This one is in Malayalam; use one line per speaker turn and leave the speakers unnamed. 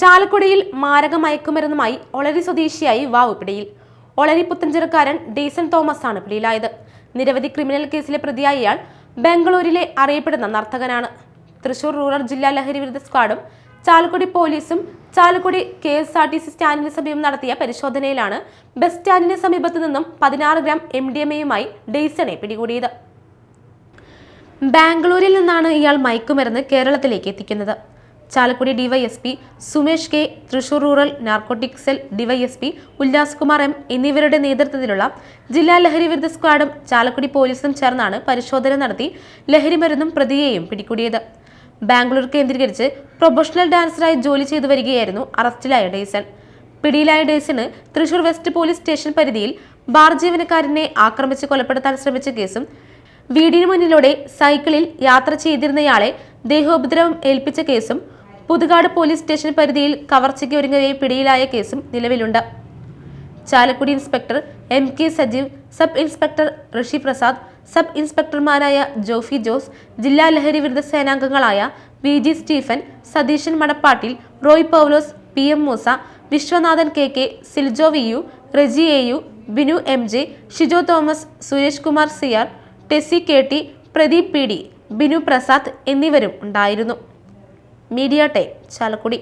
ചാലക്കുടിയിൽ മാരക മയക്കുമരുന്നുമായി ഒളരി സ്വദേശിയായി വാവ് പിടിയിൽ. ഒളരി പുത്തഞ്ചിറക്കാരൻ ഡീസൺ തോമസ് ആണ് പിടിയിലായത്. നിരവധി ക്രിമിനൽ കേസിലെ പ്രതിയായ ഇയാൾ ബംഗളൂരിലെ അറിയപ്പെടുന്ന നർത്തകനാണ്. തൃശൂർ റൂറൽ ജില്ലാ ലഹരി വിരുദ്ധ സ്ക്വാഡും ചാലക്കുടി പോലീസും Chalakudy K S R T C സ്റ്റാൻഡിന് സമീപം നടത്തിയ പരിശോധനയിലാണ് ബസ് സ്റ്റാൻഡിന് സമീപത്തു നിന്നും പതിനാറ് ഗ്രാം എം ഡി എം എയുമായി ഡെയ്സണെ പിടികൂടിയത്. ബാംഗ്ലൂരിൽ നിന്നാണ് ഇയാൾ മയക്കുമരുന്ന് കേരളത്തിലേക്ക് എത്തിക്കുന്നത്. Chalakudy DYSP Sumesh K Thrissur rural narcotic cell DYSP Ullas Kumar M എന്നിവരുടെ നേതൃത്വത്തിലുള്ള ജില്ലാ ലഹരി വിരുദ്ധ സ്ക്വാഡും ചാലക്കുടി പോലീസും ചേർന്നാണ് പരിശോധന നടത്തി ലഹരിമരുന്നും പ്രതിയെയും പിടികൂടിയത്. ബാംഗ്ലൂർ കേന്ദ്രീകരിച്ച് പ്രൊഫഷണൽ ഡാൻസറായി ജോലി ചെയ്തു വരികയായിരുന്നു അറസ്റ്റിലായ ഡേസൺ പിടിയിലായ ഡേസിന് തൃശൂർ വെസ്റ്റ് പോലീസ് സ്റ്റേഷൻ പരിധിയിൽ ബാർ ജീവനക്കാരനെ ആക്രമിച്ച് കൊലപ്പെടുത്താൻ ശ്രമിച്ച കേസും വീടിന് മുന്നിലൂടെ സൈക്കിളിൽ യാത്ര ചെയ്തിരുന്നയാളെ ദേഹോപദ്രവം ഏൽപ്പിച്ച കേസും പുതുകാട് പോലീസ് സ്റ്റേഷൻ പരിധിയിൽ കവർച്ചയ്ക്ക് ഒരുങ്ങുകയും പിടിയിലായ കേസും നിലവിലുണ്ട്. Chalakudy inspector M K Sajeev sub inspector Rishi Prasad sub ഇൻസ്പെക്ടർമാരായ Jofy Jose ജില്ലാ ലഹരി വിരുദ്ധ സേനാംഗങ്ങളായ V G Stephen Satheesan Madappattil Roy Paulose P M Moosa Viswanathan K K Siljo V U Reji A U Binu M J Shijo Thomas Suresh Kumar C R Tessy K T Pradeep P D Binu Prasad എന്നിവരും ഉണ്ടായിരുന്നു. Media time Chalakudy.